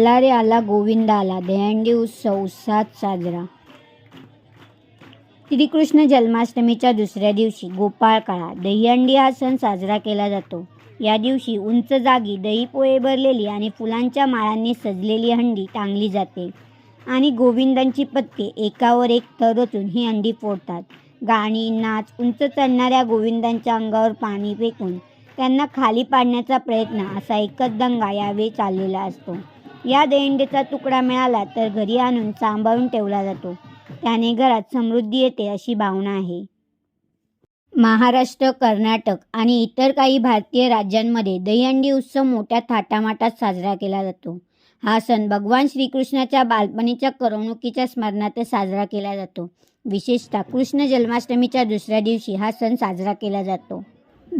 आला रे आला गोविंद आला दहीहंडी उत्सव उत्साहात साजरा. श्रीकृष्ण जन्माष्टमीच्या दुसऱ्या दिवशी गोपाळ काळा दहीहंडी हा सण साजरा केला जातो. या दिवशी उंच जागी दही पोहे भरलेली आणि फुलांच्या माळांनी सजलेली हंडी टांगली जाते आणि गोविंदांची पत्के एकावर एक थर रचून ही हंडी फोडतात. गाणी नाच उंच चढणाऱ्या गोविंदांच्या अंगावर पाणी फेकून त्यांना खाली पाडण्याचा प्रयत्न असा एकच दंगा यावेळी चाललेला असतो. या दहीहंडीचा तुकडा मिळाला तर घरी आणून सांभाळून ठेवला जातो. त्याने घरात समृद्धी येते अशी भावना आहे. महाराष्ट्र कर्नाटक आणि इतर काही भारतीय राज्यांमध्ये दहीहंडी उत्सव मोठ्या थाटामाटात साजरा केला जातो. हा सण भगवान श्रीकृष्णाच्या बालपणीच्या करमणुकीच्या स्मरणार्थ साजरा केला जातो. विशेषतः कृष्ण जन्माष्टमीच्या दुसऱ्या दिवशी हा सण साजरा केला जातो.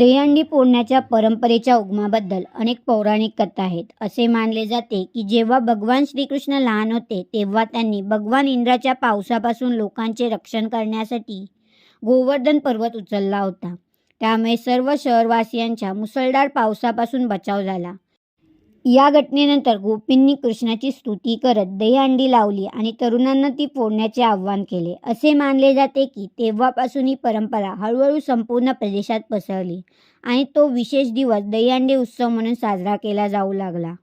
दहीहंडी फोडण्याच्या परंपरेच्या उगमाबद्दल अनेक पौराणिक कथा आहेत. असे मानले जाते की जेव्हा भगवान श्रीकृष्ण लहान होते तेव्हा त्यांनी भगवान इंद्राच्या पावसापासून लोकांचे रक्षण करण्यासाठी गोवर्धन पर्वत उचलला होता. त्यामुळे सर्व शहरवासियांच्या मुसळधार पावसापासून बचाव झाला. या घटनेनंतर गोपींनी कृष्णाची स्तुती करत दहीहंडी लावली आणि तरुणांना ती फोडण्याचे आव्हान केले. असे मानले जाते की तेव्हापासून ही परंपरा हळूहळू संपूर्ण प्रदेशात पसरली आणि तो विशेष दिवस दहीहंडी उत्सव म्हणून साजरा केला जाऊ लागला.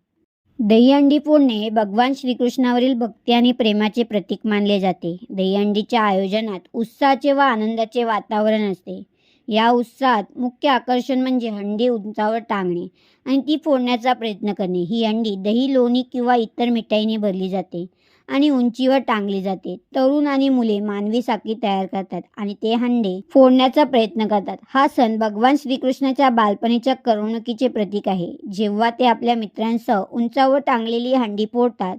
दहीहंडी फोडणे हे भगवान श्रीकृष्णावरील भक्ती आणि प्रेमाचे प्रतीक मानले जाते. दहीहंडीच्या आयोजनात उत्साहाचे व आनंदाचे वातावरण असते. या उत्साहात मुख्य आकर्षण म्हणजे हंडी उंचावर टांगणे आणि ती फोडण्याचा प्रयत्न करणे. ही हंडी दही लोणी किंवा इतर मिठाईने भरली जाते आणि उंचीवर टांगली जाते. तरुण आणि मुले मानवी साखळी तयार करतात आणि ते हंडे फोडण्याचा प्रयत्न करतात. हा सण भगवान श्रीकृष्णाच्या बालपणीच्या करमणुकीचे प्रतीक आहे. जेव्हा ते आपल्या मित्रांसह उंचावर टांगलेली हंडी फोडतात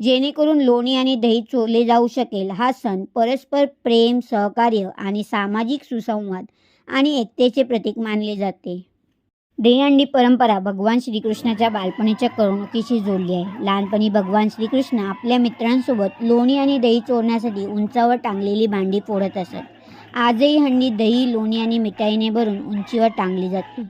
जेणेकरून लोणी आणि दही चोरले जाऊ शकेल हा सण परस्पर प्रेम सहकार्य आणि सामाजिक सुसंवाद आणि एकतेचे प्रतीक मानले जाते. दहीहंडी परंपरा भगवान श्रीकृष्णाच्या बालपणीच्या करमणुकीशी जोडली आहे. लहानपणी भगवान श्रीकृष्ण आपल्या मित्रांसोबत लोणी आणि दही चोरण्यासाठी उंचावर टांगलेली भांडी फोडत असत. आजही हंडी दही लोणी आणि मिठाईने भरून उंचीवर टांगली जाते.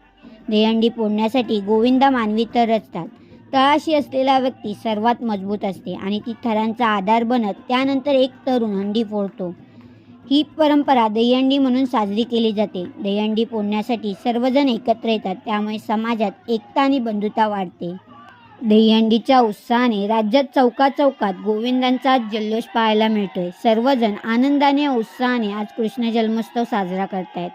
दहीहंडी फोडण्यासाठी गोविंदा मानवी तर रचतात. तळाशी असलेला व्यक्ती सर्वात मजबूत असते आणि ती थरांचा आधार बनत त्यानंतर एक तरुण हंडी फोडतो. ही परंपरा दहीहंडी म्हणून साजरी केली जाते. दहीहंडी पोळण्यासाठी सर्वजण एकत्र येतात त्यामुळे समाजात एकता आणि बंधुता वाढते. दहीहंडीच्या उत्साहाने राज्यात चौका चौकात गोविंदांचा जल्लोष पाहायला मिळतोय. सर्वजण आनंदाने उत्साहाने आज कृष्ण जन्मोत्सव साजरा करतायत.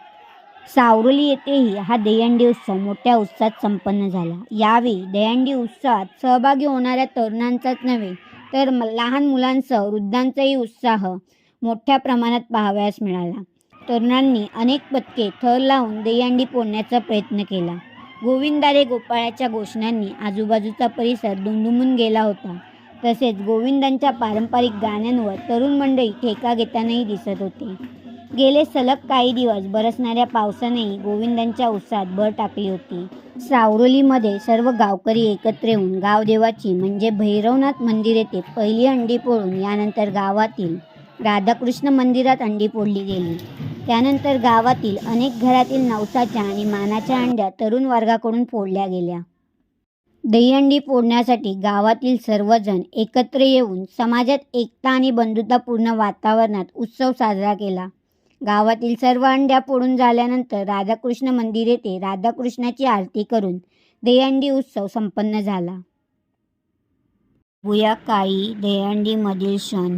सावरोली येथेही हा दहीहंडी उत्सव मोठ्या उत्साहात संपन्न झाला. यावेळी दहीहंडी उत्सवात सहभागी होणाऱ्या तरुणांचाच नव्हे तर म- लहान मुलांसह वृद्धांचाही उत्साह मोठ्या प्रमाणात पाहावयास मिळाला. तरुणांनी अनेक पदके थर लावून दहीहंडी फोडण्याचा प्रयत्न केला. गोविंदारे गोपाळाच्या घोषणांनी आजूबाजूचा परिसर दुमदुमून गेला होता. तसेच गोविंदांच्या पारंपरिक गाण्यांवर तरुण मंडळी ठेका घेतानाही दिसत होते. गेले सलग काही दिवस बरसणाऱ्या पावसानेही गोविंदांच्या उत्साहात भर टाकली होती. सावरोलीमध्ये सर्व गावकरी एकत्र येऊन गावदेवाची म्हणजे भैरवनाथ मंदिर येथे पहिली हंडी पोळून यानंतर गावातील राधाकृष्ण मंदिरात अंडी फोडली गेली. त्यानंतर गावातील अनेक घरातील नवसाच्या आणि मानाच्या अंड्या तरुण वर्गाकडून फोडल्या गेल्या. दहीहंडी फोडण्यासाठी गावातील सर्वजण एकत्र येऊन समाजात एकता आणि बंधुतापूर्ण वातावरणात उत्सव साजरा केला. गावातील सर्व अंड्या फोडून झाल्यानंतर राधाकृष्ण मंदिर येथे राधाकृष्णाची आरती करून दहीहंडी उत्सव संपन्न झाला. भुया काळी दहीहंडीमधील क्षण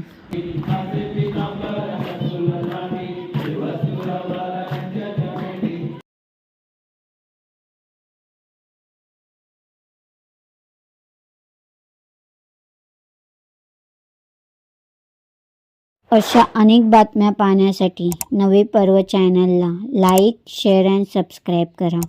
अशा अनेक बातम्या पाहण्यासाठी नवे पर्व चॅनलला लाईक शेअर अँड सबस्क्राईब करा.